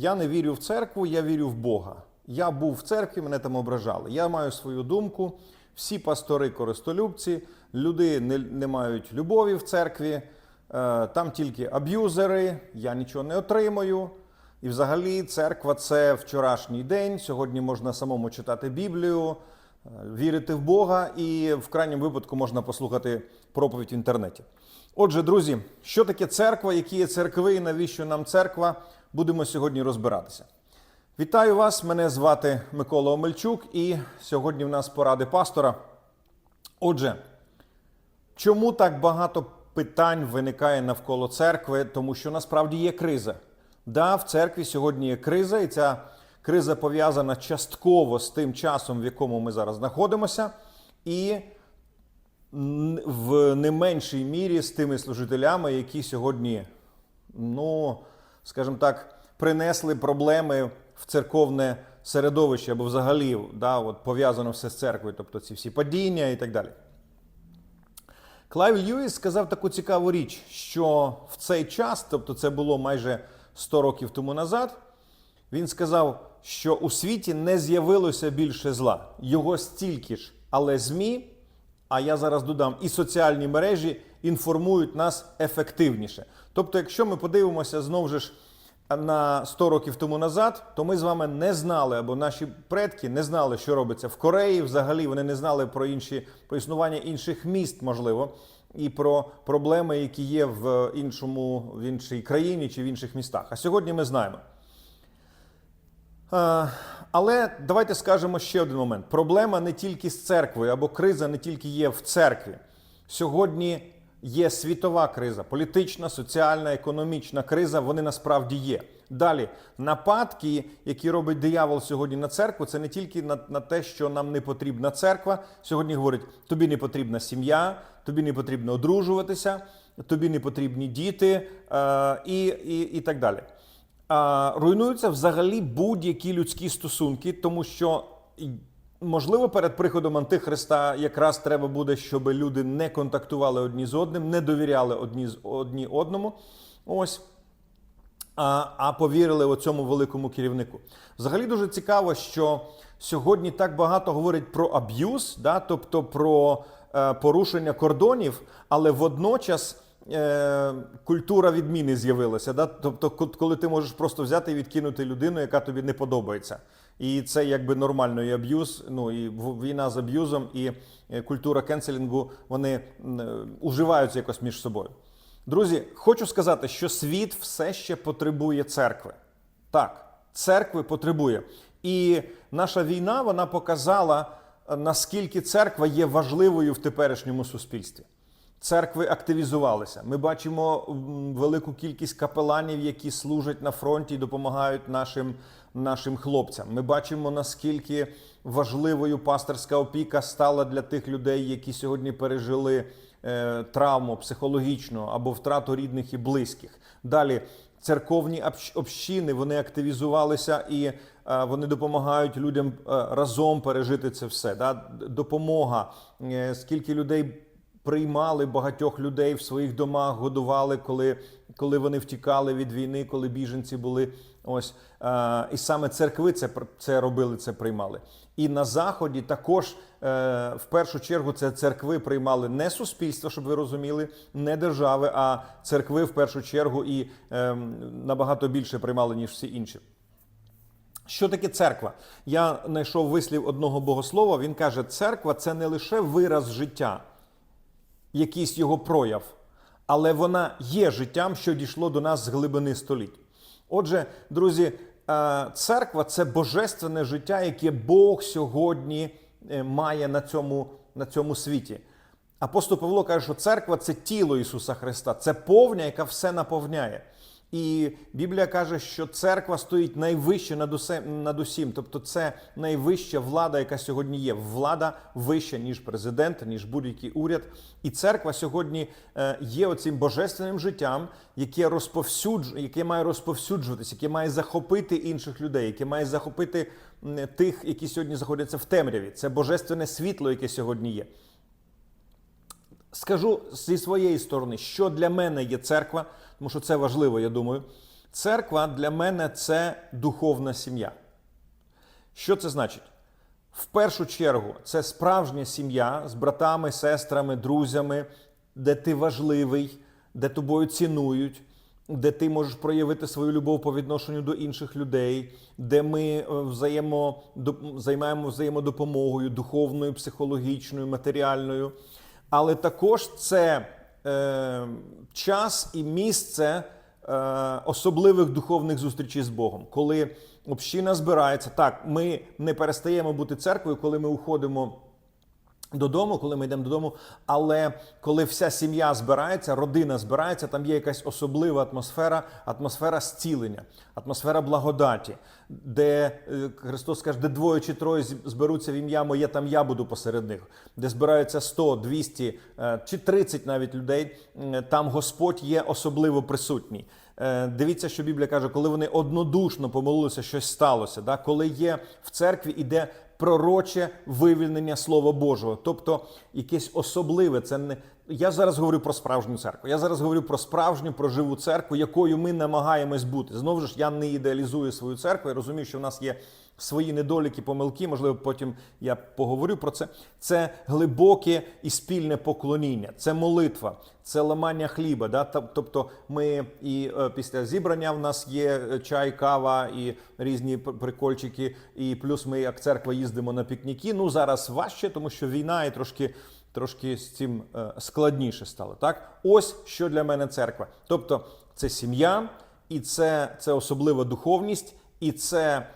Я не вірю в церкву, я вірю в Бога. Я був в церкві, мене там ображали. Я маю свою думку. Всі пастори користолюбці, люди не, не мають любові в церкві, е, там тільки аб'юзери, я нічого не отримую. І взагалі церква це вчорашній день. Сьогодні можна самому читати Біблію, е, вірити в Бога, і в крайньому випадку можна послухати проповідь в інтернеті. Отже, друзі, що таке церква, які є церкви і навіщо нам церква, будемо сьогодні розбиратися. Вітаю вас! Мене звати Микола Омельчук, і сьогодні в нас поради пастора. Отже, чому так багато питань виникає навколо церкви? Тому що насправді є криза. Да, в церкві сьогодні є криза, і ця криза пов'язана частково з тим часом, в якому ми зараз знаходимося, і в не меншій мірі з тими служителями, які сьогодні, ну, скажімо так, принесли проблеми в церковне середовище або взагалі да, от, пов'язано все з церквою, тобто ці всі падіння і так далі. Клайв Льюіс сказав таку цікаву річ, що в цей час, тобто це було майже 100 років тому назад, він сказав, що у світі не з'явилося більше зла. Його стільки ж, але ЗМІ, а я зараз додам, і соціальні мережі інформують нас ефективніше. Тобто, якщо ми подивимося знову ж на 100 років тому назад, то ми з вами не знали, або наші предки не знали, що робиться в Кореї. Взагалі вони не знали про інші про існування інших міст, можливо, і про проблеми, які є в іншому в іншій країні чи в інших містах. А сьогодні ми знаємо. Але давайте скажемо ще один момент: проблема не тільки з церквою, або криза не тільки є в церкві. Сьогодні є світова криза, політична, соціальна, економічна криза. Вони насправді є. Далі нападки, які робить диявол сьогодні на церкву, це не тільки на, на те, що нам не потрібна церква. Сьогодні говорить, тобі не потрібна сім'я, тобі не потрібно одружуватися, тобі не потрібні діти е, і, і, і так далі руйнуються взагалі будь-які людські стосунки, тому що. Можливо, перед приходом Антихриста якраз треба буде, щоб люди не контактували одні з одним, не довіряли одні з одні одному. Ось. А, а повірили оцьому великому керівнику. Взагалі дуже цікаво, що сьогодні так багато говорять про аб'юз, да, тобто про е, порушення кордонів, але водночас е, культура відміни з'явилася. Да? Тобто, ко- коли ти можеш просто взяти і відкинути людину, яка тобі не подобається. І це якби нормально і аб'юз, ну і війна з аб'юзом, і е, культура кенселінгу вони е, уживаються якось між собою. Друзі, хочу сказати, що світ все ще потребує церкви. Так, церкви потребує. І наша війна вона показала, е, наскільки церква є важливою в теперішньому суспільстві. Церкви активізувалися. Ми бачимо велику кількість капеланів, які служать на фронті і допомагають нашим, нашим хлопцям. Ми бачимо, наскільки важливою пасторська опіка стала для тих людей, які сьогодні пережили е, травму психологічну або втрату рідних і близьких. Далі церковні общини вони активізувалися і е, вони допомагають людям е, разом пережити це все. Допомога, скільки людей приймали багатьох людей в своїх домах, годували, коли, коли вони втікали від війни, коли біженці були. Ось е, і саме церкви це це робили, це приймали. І на заході також е, в першу чергу це церкви приймали не суспільство, щоб ви розуміли, не держави, а церкви в першу чергу і е, набагато більше приймали ніж всі інші. Що таке церква? Я знайшов вислів одного богослова. Він каже: церква це не лише вираз життя, якийсь його прояв, але вона є життям, що дійшло до нас з глибини століть. Отже, друзі, е, церква це божественне життя, яке Бог сьогодні е, має на цьому, на цьому світі. Апостол Павло каже, що церква це тіло Ісуса Христа, це повня, яка все наповняє. І Біблія каже, що церква стоїть найвище над, усе, над усім. Тобто, це найвища влада, яка сьогодні є. Влада вища, ніж президент, ніж будь-який уряд. І церква сьогодні е, є оцим божественним життям, яке розповсюдж... яке має розповсюджуватися, яке має захопити інших людей, яке має захопити тих, які сьогодні знаходяться в темряві. Це божественне світло, яке сьогодні є. Скажу зі своєї сторони, що для мене є церква, тому що це важливо, я думаю. Церква для мене це духовна сім'я. Що це значить? В першу чергу, це справжня сім'я з братами, сестрами, друзями, де ти важливий, де тобою цінують, де ти можеш проявити свою любов по відношенню до інших людей, де ми е, займаємо взаємодопомогою духовною, психологічною, матеріальною. Але також це е, час і місце е, особливих духовних зустрічей з Богом, коли община збирається. Так, ми не перестаємо бути церквою, коли ми уходимо. Додому, коли ми йдемо додому, але коли вся сім'я збирається, родина збирається, там є якась особлива атмосфера, атмосфера зцілення, атмосфера благодаті, де е, Христос каже, де двоє чи троє зберуться в ім'я моє, там я буду посеред них, де збираються 100, 200 е, чи 30 навіть людей, там Господь є особливо присутній. Е, Дивіться, що Біблія каже, коли вони однодушно помолилися, щось сталося. Да? Коли є в церкві, іде пророче вивільнення Слова Божого, тобто якесь особливе. Це не я зараз говорю про справжню церкву. Я зараз говорю про справжню про живу церкву, якою ми намагаємось бути. Знову ж я не ідеалізую свою церкву. Я розумію, що в нас є свої недоліки, помилки. Можливо, потім я поговорю про це. Це глибоке і спільне поклоніння, це молитва, це ламання хліба. Да? Тобто, ми і е, після зібрання в нас є е, чай, кава і різні прикольчики. І плюс ми як церква їздимо на пікніки. Ну зараз важче, тому що війна і трошки. Трошки з цим е, складніше стало. Так, ось що для мене церква. Тобто, це сім'я, і це, це особлива духовність, і це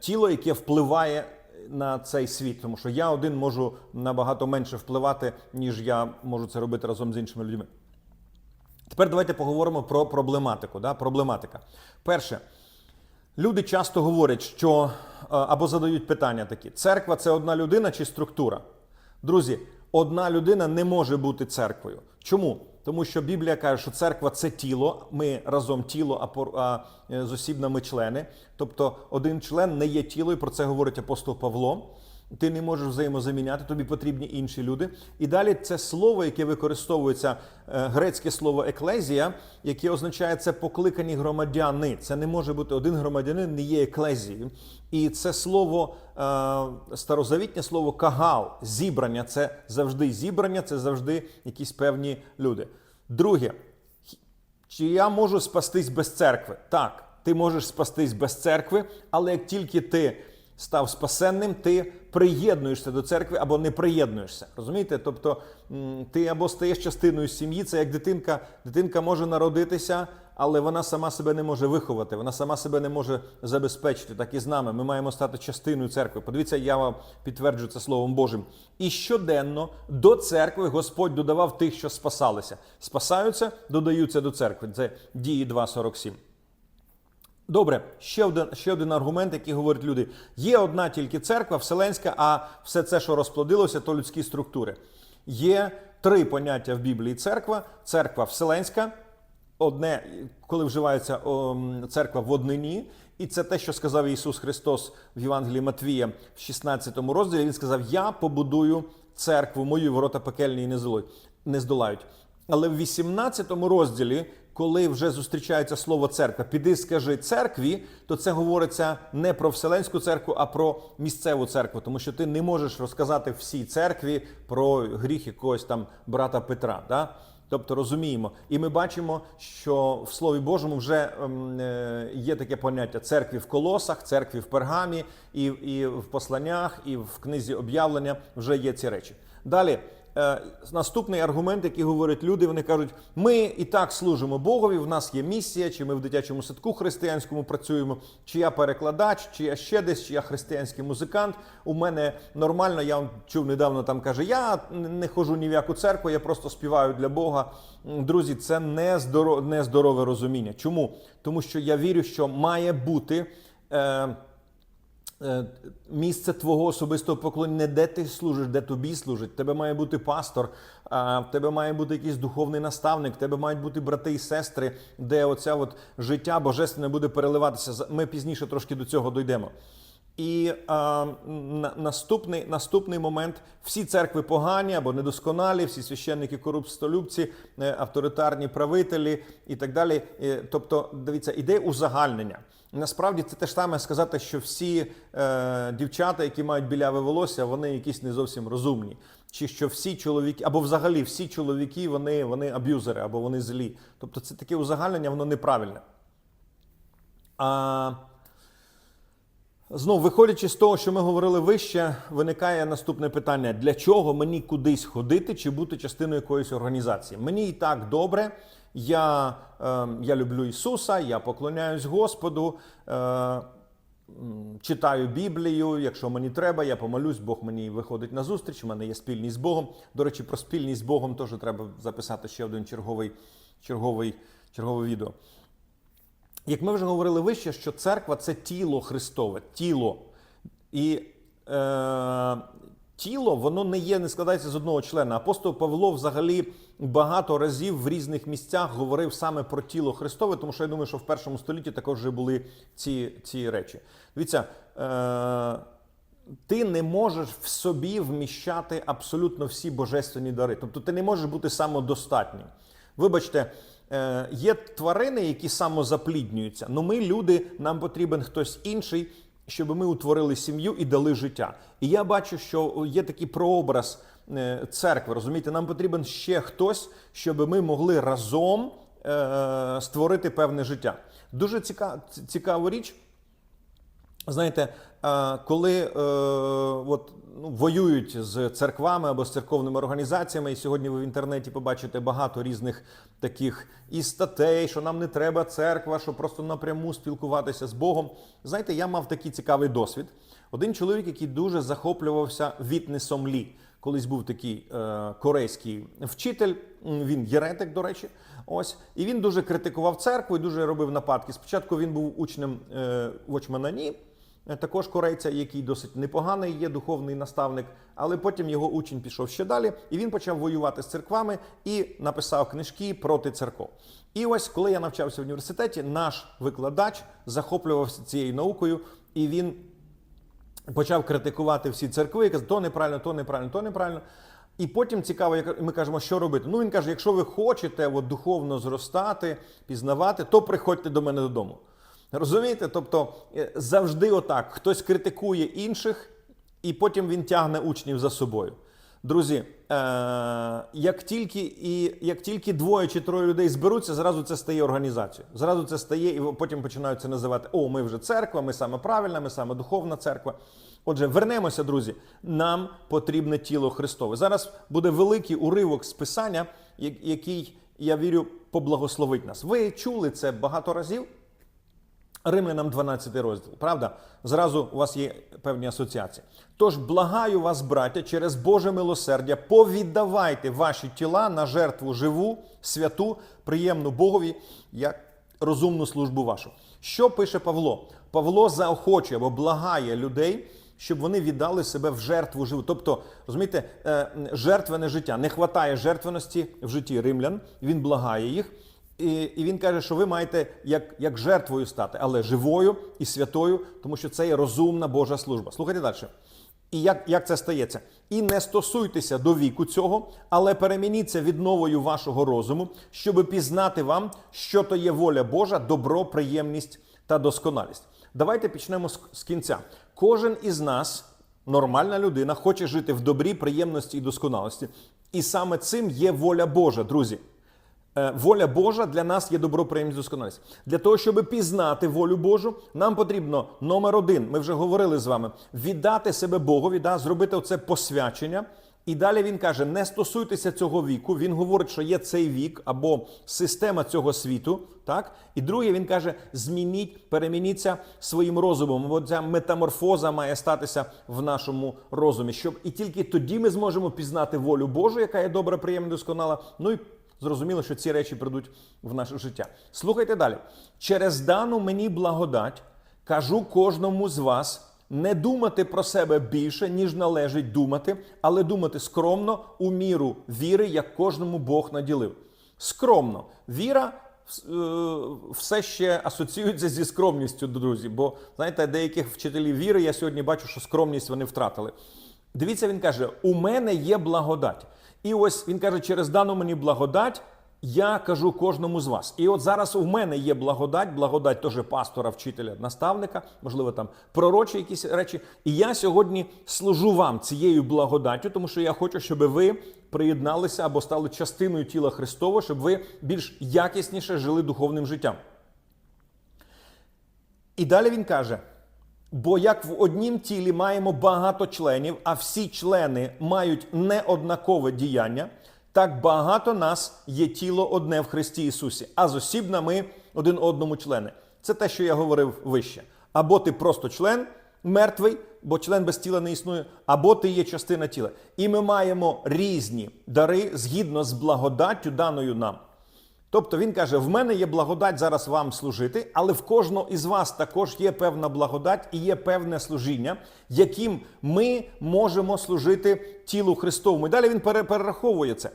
тіло, яке впливає на цей світ. Тому що я один можу набагато менше впливати, ніж я можу це робити разом з іншими людьми. Тепер давайте поговоримо про проблематику. Да? Проблематика. Перше, люди часто говорять, що е, або задають питання такі: церква це одна людина чи структура? Друзі, одна людина не може бути церквою. Чому? Тому що Біблія каже, що церква це тіло, ми разом тіло, а, осібнами е, зосібно члени. Тобто один член не є тіло, і про це говорить апостол Павло. Ти не можеш взаємозаміняти, тобі потрібні інші люди. І далі це слово, яке використовується, е, грецьке слово еклезія, яке означає це покликані громадяни. Це не може бути один громадянин, не є еклезією. І це слово, е, старозавітнє слово кагал, зібрання. Це завжди зібрання, це завжди якісь певні люди. Друге, чи я можу спастись без церкви? Так, ти можеш спастись без церкви, але як тільки ти став спасенним, ти приєднуєшся до церкви або не приєднуєшся. Розумієте? Тобто ти або стаєш частиною сім'ї, це як дитинка. Дитинка може народитися, але вона сама себе не може виховати, вона сама себе не може забезпечити. Так і з нами. Ми маємо стати частиною церкви. Подивіться, я вам підтверджую це Словом Божим. І щоденно до церкви Господь додавав тих, що спасалися. Спасаються, додаються до церкви. Це дії 2.47. Добре, ще один, ще один аргумент, який говорять люди: є одна тільки церква, вселенська, а все це, що розплодилося, то людські структури. Є три поняття в Біблії: церква, церква вселенська, одне, коли вживається о, церква в однині. І це те, що сказав Ісус Христос в Євангелії Матвія в 16 розділі. Він сказав: Я побудую церкву мою, ворота пекельні не здолають. Але в 18 розділі, коли вже зустрічається слово церква, піди скажи церкві, то це говориться не про вселенську церкву, а про місцеву церкву, тому що ти не можеш розказати всій церкві про гріх якогось там брата Петра. Да? Тобто розуміємо, і ми бачимо, що в Слові Божому вже ем, е, є таке поняття церкві в колосах, церкві в пергамі, і, і в посланнях, і в книзі об'явлення вже є ці речі. Далі. Е, наступний аргумент, який говорять люди, вони кажуть: ми і так служимо Богові, в нас є місія, чи ми в дитячому садку християнському працюємо, чи я перекладач, чи я ще десь, чи я християнський музикант. У мене нормально, я чув недавно там каже: я не ходжу ні в яку церкву, я просто співаю для Бога. Друзі, це не здорове, розуміння. Чому? Тому що я вірю, що має бути. Е, місце твого особистого поклоніння, не де ти служиш, де тобі служить. Тебе має бути пастор, в тебе має бути якийсь духовний наставник, в тебе мають бути брати і сестри, де оця от життя божественне буде переливатися. Ми пізніше трошки до цього дійдемо. І а, на, наступний, наступний момент: всі церкви погані або недосконалі, всі священники корупстолюбці, е, авторитарні правителі і так далі. Е, Тобто, дивіться, іде узагальнення. Насправді це те ж саме сказати, що всі е, дівчата, які мають біляве волосся, вони якісь не зовсім розумні. Чи що всі чоловіки, або взагалі всі чоловіки, вони, вони аб'юзери, або вони злі. Тобто це таке узагальнення, воно неправильне. А, Знов, виходячи з того, що ми говорили вище, виникає наступне питання: для чого мені кудись ходити чи бути частиною якоїсь організації? Мені і так добре. Я, е, я люблю Ісуса, я поклоняюсь Господу, е, читаю Біблію. Якщо мені треба, я помолюсь, Бог мені виходить на зустріч. У мене є спільність з Богом. До речі, про спільність з Богом теж треба записати ще один черговий, черговий, чергове відео. Як ми вже говорили вище, що церква це тіло Христове, тіло. І е, тіло, воно не є, не складається з одного члена. Апостол Павло взагалі багато разів в різних місцях говорив саме про тіло Христове, тому що я думаю, що в першому столітті також вже були ці, ці речі. Дивіться, е, ти не можеш в собі вміщати абсолютно всі божественні дари. Тобто ти не можеш бути самодостатнім. Вибачте, е, є тварини, які самозапліднюються. але ми, люди, нам потрібен хтось інший, щоб ми утворили сім'ю і дали життя. І я бачу, що є такий прообраз е, церкви. Розумієте, нам потрібен ще хтось, щоб ми могли разом е, створити певне життя. Дуже ціка, цікава річ. Знаєте, коли е, от, ну, воюють з церквами або з церковними організаціями, і сьогодні ви в інтернеті побачите багато різних таких і статей, що нам не треба церква, що просто напряму спілкуватися з Богом. Знаєте, я мав такий цікавий досвід. Один чоловік, який дуже захоплювався вітнесом Лі. Колись був такий е, корейський вчитель, він єретик, до речі. Ось, і він дуже критикував церкву і дуже робив нападки. Спочатку він був учнем е, Вочмана Ні, е, також корейця, який досить непоганий є, духовний наставник. Але потім його учень пішов ще далі, і він почав воювати з церквами і написав книжки проти церков. І ось, коли я навчався в університеті, наш викладач захоплювався цією наукою, і він почав критикувати всі церкви і то неправильно, то неправильно, то неправильно. І потім цікаво, як ми кажемо, що робити. Ну він каже: якщо ви хочете от, духовно зростати, пізнавати, то приходьте до мене додому. Розумієте? Тобто е, завжди отак хтось критикує інших, і потім він тягне учнів за собою. Друзі, е- як тільки і як тільки двоє чи троє людей зберуться, зразу це стає організацією. Зразу це стає, і потім починають це називати: О, ми вже церква, ми саме правильна, ми саме духовна церква. Отже, вернемося, друзі. Нам потрібне тіло Христове. Зараз буде великий уривок з писання, який, я вірю, поблагословить нас. Ви чули це багато разів. Римлянам 12 розділ, правда? Зразу у вас є певні асоціації. Тож благаю вас, браття, через Боже милосердя, повіддавайте ваші тіла на жертву живу, святу, приємну Богові, як розумну службу вашу. Що пише Павло? Павло заохочує або благає людей, щоб вони віддали себе в жертву живу. Тобто, розумієте, е, жертвене життя. Не вистачає жертвеності в житті римлян. Він благає їх. І, і він каже, що ви маєте як, як жертвою стати, але живою і святою, тому що це є розумна Божа служба. Слухайте далі. І як, як це стається? І не стосуйтеся до віку цього, але перемініться відновою вашого розуму, щоб пізнати вам, що то є воля Божа, добро, приємність та досконалість. Давайте почнемо з, з кінця. Кожен із нас, нормальна людина, хоче жити в добрі, приємності і досконалості. І саме цим є воля Божа, друзі. Е, Воля Божа для нас є добро, приємність, досконалість. Для того, щоб пізнати волю Божу, нам потрібно номер один. Ми вже говорили з вами: віддати себе Богові, да, зробити оце посвячення. І далі він каже: не стосуйтеся цього віку. Він говорить, що є цей вік або система цього світу. Так, і друге, він каже: змініть, перемініться своїм розумом. Бо ця метаморфоза має статися в нашому розумі. Щоб і тільки тоді ми зможемо пізнати волю Божу, яка є добра, приємна, досконала. Ну і Зрозуміло, що ці речі прийдуть в наше життя. Слухайте далі. Через дану мені благодать кажу кожному з вас не думати про себе більше, ніж належить думати, але думати скромно у міру віри, як кожному Бог наділив. Скромно. Віра е, все ще асоціюється зі скромністю, друзі. Бо знаєте, деяких вчителів віри я сьогодні бачу, що скромність вони втратили. Дивіться, він каже: у мене є благодать. І ось він каже, через дану мені благодать. Я кажу кожному з вас. І от зараз у мене є благодать, благодать теж пастора, вчителя, наставника, можливо, там пророчі якісь речі. І я сьогодні служу вам цією благодаттю, тому що я хочу, щоб ви приєдналися або стали частиною тіла Христового, щоб ви більш якісніше жили духовним життям. І далі він каже: бо як в однім тілі маємо багато членів, а всі члени мають неоднакове діяння, так багато нас є тіло одне в Христі Ісусі, а зосібна ми один одному члени. Це те, що я говорив вище. Або ти просто член мертвий, бо член без тіла не існує, або ти є частина тіла. І ми маємо різні дари згідно з благодаттю даною нам. Тобто він каже: в мене є благодать зараз вам служити, але в кожного із вас також є певна благодать і є певне служіння, яким ми можемо служити тілу Христовому. І далі він перераховує це.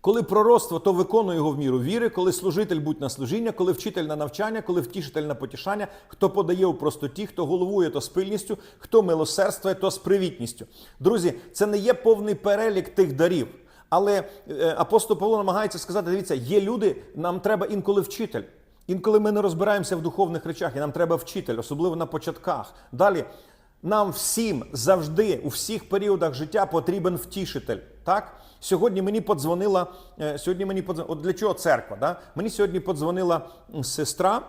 Коли пророцтво, то виконує його в міру віри, коли служитель будь на служіння, коли вчитель на навчання, коли втішитель на потішання, хто подає у простоті, хто головує, то з пильністю, хто милосердствує, то з привітністю. Друзі, це не є повний перелік тих дарів. Але е, апостол Павло намагається сказати: дивіться, є люди, нам треба інколи вчитель. Інколи ми не розбираємося в духовних речах, і нам треба вчитель, особливо на початках. Далі нам всім завжди у всіх періодах життя потрібен втішитель. Так? Сьогодні мені подзвонила, е, сьогодні мені подзвонила, от для чого церква? Да? Мені сьогодні подзвонила сестра,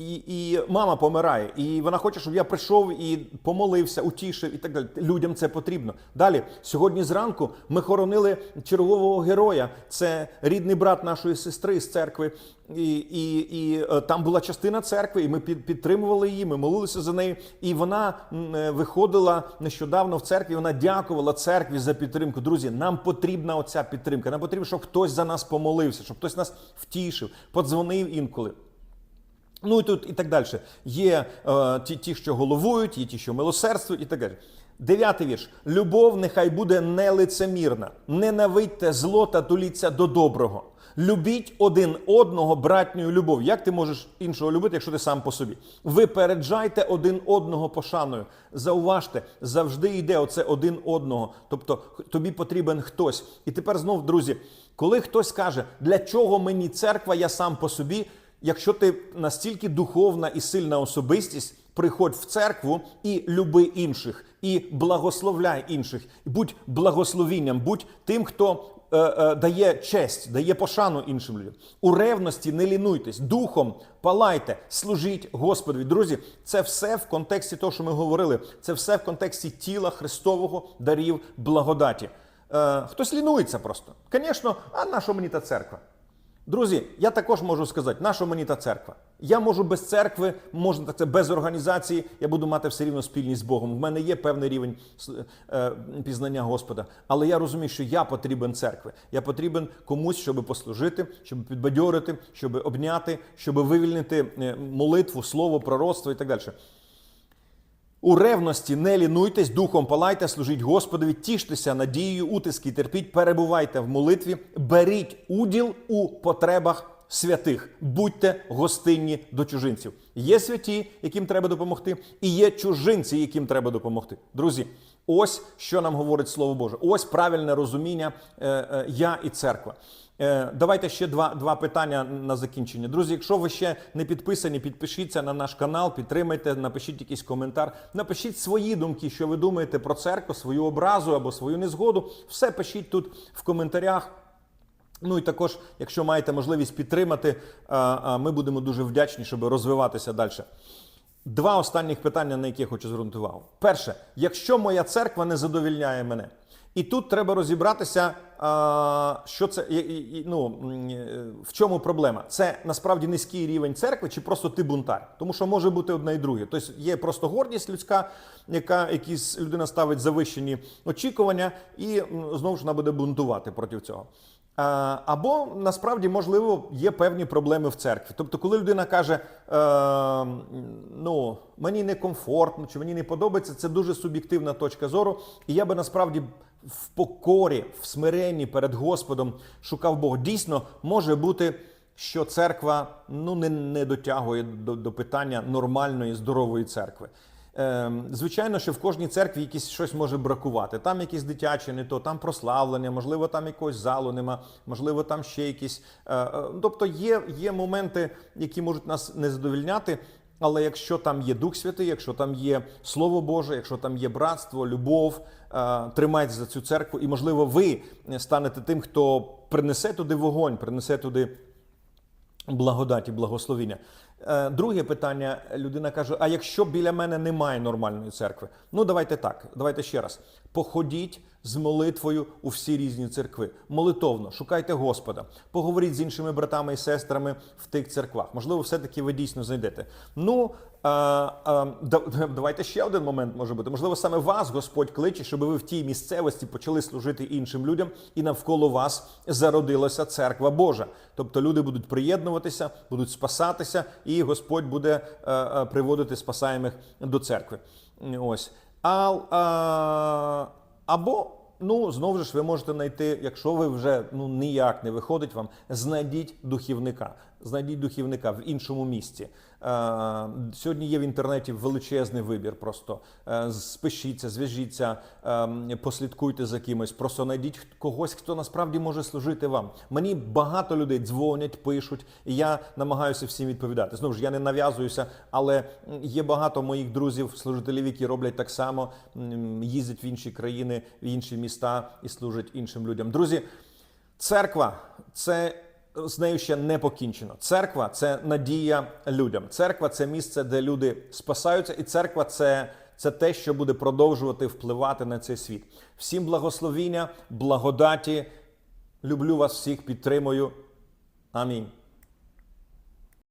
і, і мама помирає, і вона хоче, щоб я прийшов і помолився, утішив і так далі. Людям це потрібно. Далі, сьогодні зранку ми хоронили чергового героя. Це рідний брат нашої сестри з церкви. І, і, і е, там була частина церкви, і ми під, підтримували її, ми молилися за неї. І вона е, виходила нещодавно в церкві. Вона дякувала церкві за підтримку. Друзі, нам потрібна оця підтримка. Нам потрібно, щоб хтось за нас помолився, щоб хтось нас втішив, подзвонив інколи. Ну і тут і так далі. Є е, ті, ті, що головують, є ті, що милосердствують, і так далі. Дев'ятий вірш. Любов нехай буде нелицемірна. Ненавидьте зло та туліться до доброго. Любіть один одного братньою любов'ю. Як ти можеш іншого любити, якщо ти сам по собі? Випереджайте один одного пошаною. Зауважте, завжди йде оце один одного. Тобто тобі потрібен хтось. І тепер знов, друзі, коли хтось каже, для чого мені церква, я сам по собі. Якщо ти настільки духовна і сильна особистість, приходь в церкву і люби інших, і благословляй інших, будь благословінням, будь тим, хто е, е, дає честь, дає пошану іншим людям. У ревності не лінуйтесь, духом палайте, служіть Господові. Друзі, це все в контексті того, що ми говорили. Це все в контексті тіла Христового дарів благодаті. Е, хтось лінується просто. Звісно, а на що мені та церква? Друзі, я також можу сказати, наша мені та церква. Я можу без церкви, можна так це без організації, я буду мати все рівно спільність з Богом. В мене є певний рівень е, пізнання Господа. Але я розумію, що я потрібен церкви. Я потрібен комусь, щоб послужити, щоб підбадьорити, щоб обняти, щоб вивільнити е, молитву, слово, пророцтво і так далі. У ревності не лінуйтесь, духом палайте, служіть Господові, тіштеся надією, утиски терпіть, перебувайте в молитві, беріть уділ у потребах святих, будьте гостинні до чужинців. Є святі, яким треба допомогти, і є чужинці, яким треба допомогти. Друзі, ось що нам говорить Слово Боже. Ось правильне розуміння е, е, я і церква. Е, Давайте ще два, два питання на закінчення. Друзі, якщо ви ще не підписані, підпишіться на наш канал, підтримайте, напишіть якийсь коментар, напишіть свої думки, що ви думаєте про церкву, свою образу або свою незгоду. Все пишіть тут в коментарях. Ну і також, якщо маєте можливість підтримати, а, а, ми будемо дуже вдячні, щоб розвиватися далі. Два останніх питання, на які я хочу звернути увагу. Перше, якщо моя церква не задовільняє мене, і тут треба розібратися, що це ну, е, в чому проблема. Це насправді низький рівень церкви, чи просто ти бунтар? Тому що може бути одне і друге. Тобто є просто гордість людська, яка якісь людина ставить завищені очікування, і знову ж вона буде бунтувати проти цього. Або насправді можливо є певні проблеми в церкві. Тобто, коли людина каже, е, ну мені некомфортно чи мені не подобається, це дуже суб'єктивна точка зору. І я би насправді в покорі, в смиренні перед Господом шукав Бога. Дійсно, може бути що церква ну не, не дотягує до, до питання нормальної здорової церкви. Ем, Звичайно, що в кожній церкві якісь щось може бракувати. Там якісь дитячі, не то, там прославлення, можливо, там якогось залу нема, можливо, там ще якісь. е, е, Тобто є, є моменти, які можуть нас не задовільняти. Але якщо там є Дух Святий, якщо там є Слово Боже, якщо там є братство, любов, е, тримайтеся за цю церкву, і можливо, ви станете тим, хто принесе туди вогонь, принесе туди благодаті, благословіння. Е, Друге питання: людина каже: а якщо біля мене немає нормальної церкви? Ну давайте так, давайте ще раз. Походіть з молитвою у всі різні церкви. Молитовно, шукайте Господа, поговоріть з іншими братами і сестрами в тих церквах. Можливо, все-таки ви дійсно знайдете. Ну е, е, да- давайте ще один момент може бути. Можливо, саме вас Господь кличе, щоб ви в тій місцевості почали служити іншим людям, і навколо вас зародилася церква Божа. Тобто люди будуть приєднуватися, будуть спасатися, і Господь буде е, е, приводити спасаємих до церкви. Ось. А, а, або, ну, знову ж ви можете знайти, якщо ви вже ну, ніяк не виходить вам, знайдіть духівника. Знайдіть духівника в іншому місці. Е, сьогодні є в інтернеті величезний вибір. Просто е, спишіться, зв'яжіться, е, послідкуйте за кимось. Просто знайдіть когось, хто насправді може служити вам. Мені багато людей дзвонять, пишуть, і я намагаюся всім відповідати. Знову ж я не нав'язуюся, але є багато моїх друзів, служителів, які роблять так само, їздять в інші країни, в інші міста і служать іншим людям. Друзі, церква це. З нею ще не покінчено. Церква це надія людям. Церква це місце, де люди спасаються, і церква це, це те, що буде продовжувати впливати на цей світ. Всім благословіння, благодаті. Люблю вас всіх, підтримую. Амінь.